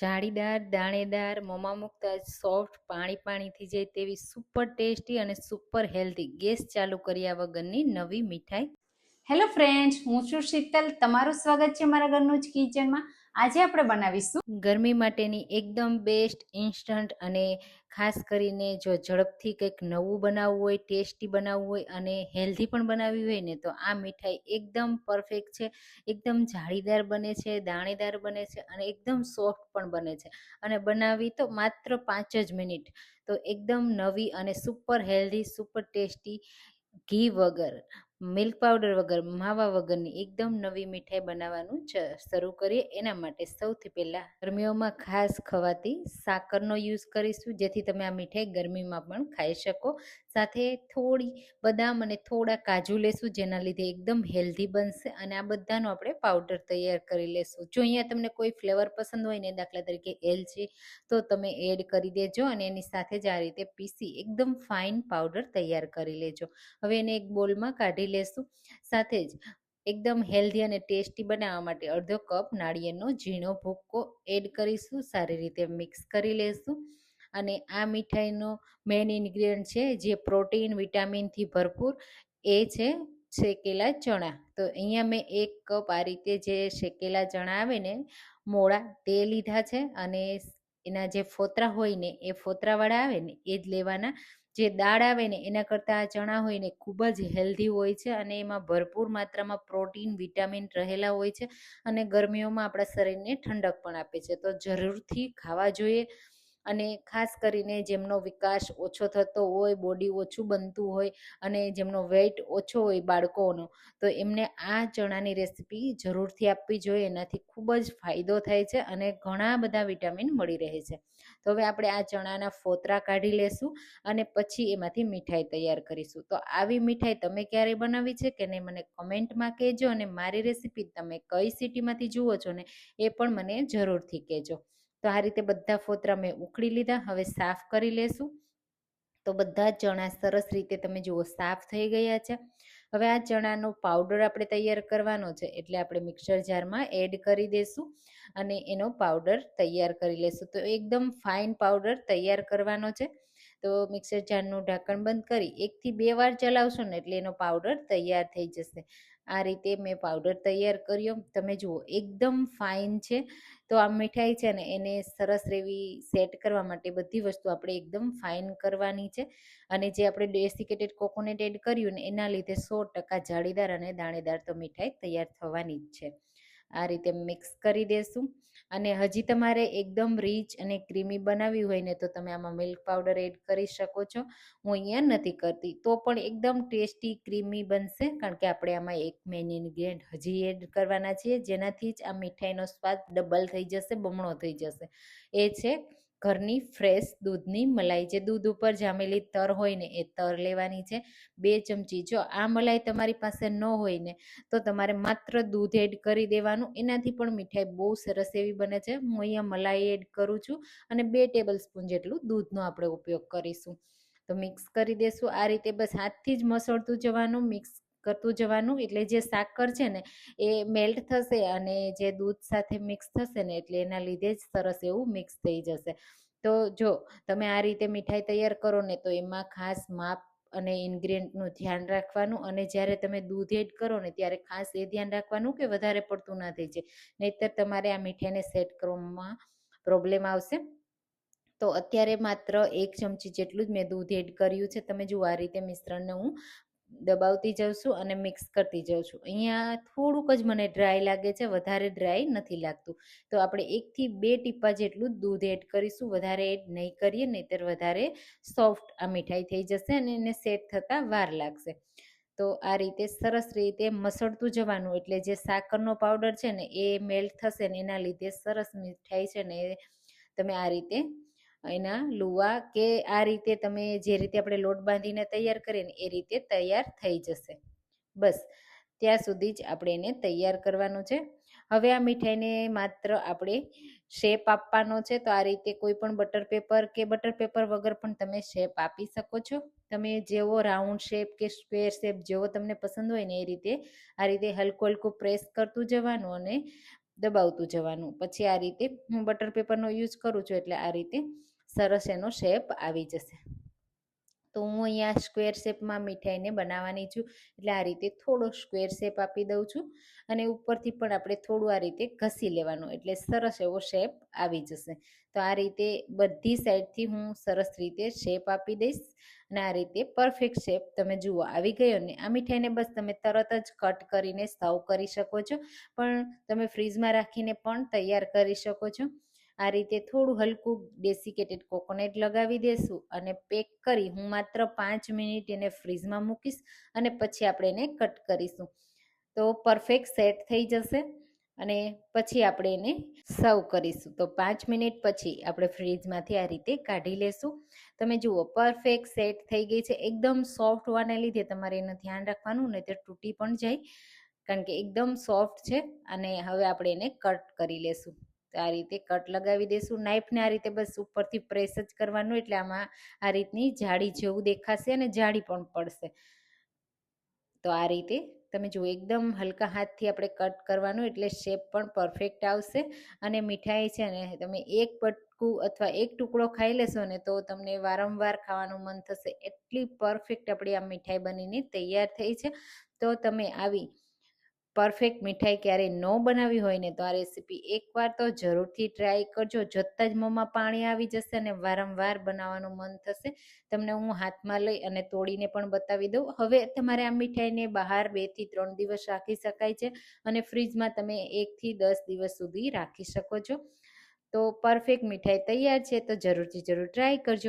જાળીદાર, દાણેદાર, મોંમાં મૂકતા સોફ્ટ પાણી પાણી થઈ જાય તેવી સુપર ટેસ્ટી અને સુપર હેલ્ધી ગેસ ચાલુ કર્યા વગરની નવી મીઠાઈ. હેલો ફ્રેન્ડ્સ હું છું શીતલ. તમારું સ્વાગત છે મારા ઘરનું જ કિચનમાં આજે આપણે બનાવીશું ગરમી માટેની એકદમ બેસ્ટ ઇન્સ્ટન્ટ અને ખાસ કરીને જો ઝડપથી કંઈક નવું બનાવવું હોય ટેસ્ટી બનાવવું હોય અને હેલ્ધી પણ બનાવવી હોય ને, તો આ મીઠાઈ એકદમ પરફેક્ટ છે. એકદમ જાળીદાર બને છે, દાણેદાર બને છે અને એકદમ સોફ્ટ પણ બને છે. અને બનાવવી તો માત્ર પાંચ જ મિનિટ. તો એકદમ નવી અને સુપર હેલ્ધી સુપર ટેસ્ટી ઘી વગર. મિલ્ક પાવડર વગર, માવા વગરની એકદમ નવી મીઠાઈ બનાવવાનું શરૂ કરીએ. એના માટે સૌથી પહેલાં ગરમીઓમાં ખાસ ખવાતી સાકરનો યુઝ કરીશું, જેથી તમે આ મીઠાઈ ગરમીમાં પણ ખાઈ શકો. સાથે થોડી બદામ અને થોડા કાજુ લેશું, જેના લીધે એકદમ હેલ્ધી બનશે અને આ બધાનો આપણે પાવડર તૈયાર કરી લેશું. જો અહીંયા તમને કોઈ ફ્લેવર પસંદ હોય ને દાખલા તરીકે એલચી, તો તમે એડ કરી દેજો અને એની સાથે જ આ રીતે પીસી એકદમ ફાઇન પાવડર તૈયાર કરી લેજો. હવે એને એક બોલમાં કાઢી લેશું. સાથે જ એકદમ હેલ્ધી અને ટેસ્ટી બનાવવા માટે અડધો કપ નાળિયેરનો ઝીણો ભૂક્કો એડ કરીશું. સારી રીતે મિક્સ કરી લેશું. અને આ મીઠાઈનો મેઇન ઇન્ગ્રીડિયન્ટ છે જે પ્રોટીન વિટામિનથી ભરપૂર એ છે શેકેલા ચણા. તો અહીંયા મેં એક કપ આ રીતે જે શેકેલા ચણા આવે ને મોળા તે લીધા છે અને એના જે ફોતરા હોય ને એ ફોતરાવાળા આવે ને એ જ લેવાના. જે દાળ આવે ને, એના કરતાં આ ચણા હોય ને ખૂબ જ હેલ્ધી હોય છે અને એમાં ભરપૂર માત્રામાં પ્રોટીન વિટામિન રહેલા હોય છે અને ગરમીઓમાં આપણા શરીરને ઠંડક પણ આપે છે. તો જરૂરથી ખાવા જોઈએ અને ખાસ કરીને જેમનો વિકાસ ઓછો થતો હોય બોડી ઓછું બનતું હોય અને જેમનો વેઇટ ઓછો હોય બાળકોનો, તો એમને આ ચણાની રેસીપી જરૂરથી આપવી જોઈએ. એનાથી ખૂબ જ ફાયદો થાય છે અને ઘણા બધા વિટામિન મળી રહે છે. તો હવે આપણે આ ચણાના ફોતરા કાઢી લેશું અને પછી એમાંથી મીઠાઈ તૈયાર કરીશું. તો આવી મીઠાઈ તમે ક્યારે બનાવી છે કે નહીં મને કમેન્ટમાં કહેજો અને મારી રેસીપી તમે કઈ સિટીમાંથી જુઓ છો ને એ પણ મને જરૂરથી કહેજો. તો આ રીતે બધા ફોતરા મેં ઉકળી લીધા, હવે સાફ કરી લેશું. તો બધા જ ચણા સરસ રીતે તમે જુઓ, સાફ થઈ ગયા છે. હવે આ ચણાનો પાવડર આપણે તૈયાર કરવાનો છે, એટલે આપણે મિક્સર જારમાં એડ કરી દઈશું અને એનો પાવડર તૈયાર કરી લેશું. તો એકદમ ફાઇન પાવડર તૈયાર કરવાનો છે. તો મિક્સર જારનું ઢાંકણ બંધ કરી એકથી બે વાર ચલાવશો ને એટલે એનો પાવડર તૈયાર થઈ જશે. આ રીતે મેં પાવડર તૈયાર કર્યો. તમે જુઓ, એકદમ ફાઇન છે. તો આ મીઠાઈ છે ને એને સરસ એવી સેટ કરવા માટે બધી વસ્તુ આપણે એકદમ ફાઇન કરવાની છે. અને જે આપણે ડેસિકેટેડ કોકોનટ એડ કર્યું ને, એના લીધે સો ટકા જાળીદાર અને દાણેદાર તો મીઠાઈ તૈયાર થવાની જ છે. આ રીતે મિક્સ કરી દેશું. અને હજી તમારે એકદમ રીચ અને ક્રીમી બનાવવી હોય ને તો તમે આમાં મિલ્ક પાવડર એડ કરી શકો છો. હું અહીંયા નથી કરતી, તો પણ એકદમ ટેસ્ટી ક્રીમી બનશે, કારણ કે આપણે આમાં એક મેઇન ઇન્ગ્રીડિયન્ટ હજી એડ કરવાના છીએ, જેનાથી જ આ મીઠાઈનો સ્વાદ ડબલ થઈ જશે, બમણો થઈ જશે. એ છે ઘરની ફ્રેશ દૂધની મલાઈ. જે દૂધ ઉપર જામેલી તર હોય ને એ તર લેવાની છે. બે ચમચી. જો આ મલાઈ તમારી પાસે ન હોય ને, તો તમારે માત્ર દૂધ એડ કરી દેવાનું. એનાથી પણ મીઠાઈ બહુ સરસ એવી બને છે. હું અહીંયા મલાઈ એડ કરું છું અને બે ટેબલ સ્પૂન જેટલું દૂધનો આપણે ઉપયોગ કરીશું. તો મિક્સ કરી દેશું. આ રીતે બસ હાથથી જ મસળતું જવાનું. મિક્સ કરતું જવાનું, એટલે જે સાકર છે ને, એ મેલ્ટ થશે અને જે દૂધ સાથે મિક્સ થશે ને, એટલે એના લીધે જ સરસ એવું મિક્સ થઈ જશે. તો જો તમે આ રીતે મીઠાઈ તૈયાર કરો ને, તો એમાં ખાસ માપ અને ઇન્ગ્રીડિયન્ટનું ધ્યાન રાખવાનું અને જ્યારે તમે દૂધ એડ કરો ને, ત્યારે ખાસ એ ધ્યાન રાખવાનું કે વધારે પડતું ના થઈ જાય. નહીંતર તમારે આ મીઠાઈને સેટ કરવામાં પ્રોબ્લેમ આવશે. તો અત્યારે માત્ર એક ચમચી જેટલું જ મેં દૂધ એડ કર્યું છે. તમે જુઓ આ રીતે મિશ્રણને હું દબાવતી જાઉં છું અને મિક્સ કરતી જાઉં છું. અહીંયા થોડુંક જ મને ડ્રાય લાગે છે, વધારે ડ્રાય નથી લાગતું. તો આપણે એકથી બે ટીપા જેટલું દૂધ એડ કરીશું, વધારે એડ નહીં કરીએ, નહીંતર વધારે સોફ્ટ આ મીઠાઈ થઈ જશે અને એને સેટ થતાં વાર લાગશે. તો આ રીતે સરસ રીતે મસળતું જવાનું, એટલે જે સાકરનો પાવડર છે ને એ મેલ્ટ થશે ને એના લીધે સરસ મીઠાઈ છે ને તમે આ રીતે એના લુવા કે આ રીતે તમે જે રીતે આપણે લોટ બાંધીને તૈયાર કરીએ ને એ રીતે તૈયાર થઈ જશે. બસ, ત્યાં સુધી જ આપણે એને તૈયાર કરવાનું છે. હવે આ મીઠાઈને માત્ર આપણે શેપ આપવાનો છે. તો આ રીતે કોઈ પણ બટર પેપર કે બટર પેપર વગર પણ તમે શેપ આપી શકો છો. તમે જેવો રાઉન્ડ શેપ કે સ્ક્વેર શેપ જેવો તમને પસંદ હોય ને એ રીતે આ રીતે હલકું હલકું પ્રેસ કરતું જવાનું અને દબાવતું જવાનું. પછી આ રીતે હું બટર પેપરનો યુઝ કરું છું એટલે આ રીતે સરસ એનો શેપ આવી જશે. તો હું અહીંયા સ્ક્વેર શેપમાં મીઠાઈને બનાવવાની છું. એટલે આ રીતે થોડો સ્ક્વેર શેપ આપી દઉં છું. અને ઉપરથી પણ આપણે થોડું આ રીતે ઘસી લેવાનું. એટલે સરસ એવો શેપ આવી જશે. તો આ રીતે બધી સાઈડથી હું સરસ રીતે શેપ આપી દઈશ. અને આ રીતે પરફેક્ટ શેપ તમે જુઓ, આવી ગયો ને. આ મીઠાઈને બસ તમે તરત જ કટ કરીને સર્વ કરી શકો છો. પણ તમે ફ્રીજમાં રાખીને પણ તૈયાર કરી શકો છો. આ રીતે થોડું હલકું ડેસિકેટેડ કોકોનટ લગાવી દેશું અને પેક કરી હું માત્ર પાંચ મિનિટ એને ફ્રીઝમાં મૂકીશ અને પછી આપણે એને કટ કરીશું. તો પરફેક્ટ સેટ થઈ જશે અને પછી આપણે એને સર્વ કરીશું. તો પાંચ મિનિટ પછી આપણે ફ્રીજમાંથી આ રીતે કાઢી લેશું. તમે જુઓ, પરફેક્ટ સેટ થઈ ગઈ છે. એકદમ સોફ્ટ હોવાને લીધે તમારે એનું ધ્યાન રાખવાનું નહીં તો તૂટી પણ જાય. કારણ કે એકદમ સોફ્ટ છે અને હવે આપણે એને કટ કરી લેશું. તો આ રીતે કટ લગાવી દઈશું નાઈફને આ રીતે બસ ઉપરથી પ્રેસ જ કરવાનું એટલે આમાં આ રીતની જાળી જેવું દેખાશે અને જાળી પણ પડશે. તો આ રીતે તમે જુઓ, એકદમ હલકા હાથથી આપણે કટ કરવાનું એટલે શેપ પણ પરફેક્ટ આવશે અને મીઠાઈ છે ને, તમે એક બટકું અથવા એક ટુકડો ખાઈ લેશો ને તો તમને વારંવાર ખાવાનું મન થશે. એટલી પરફેક્ટ આપણી આ મીઠાઈ બનીને તૈયાર થઈ છે. તો તમે આવી પરફેક્ટ મીઠાઈ ક્યારેય ન બનાવી હોય ને તો આ રેસીપી એકવાર તો જરૂરથી ટ્રાય કરજો. જતાં જ મોંમાં પાણી આવી જશે અને વારંવાર બનાવવાનું મન થશે. તમને હું હાથમાં લઈ અને તોડીને પણ બતાવી દઉં. હવે તમારે આ મીઠાઈને બહાર બેથી ત્રણ દિવસ રાખી શકાય છે અને ફ્રીજમાં તમે એકથી દસ દિવસ સુધી રાખી શકો છો. તો પરફેક્ટ મીઠાઈ તૈયાર છે તો જરૂરથી જરૂર ટ્રાય કરજો.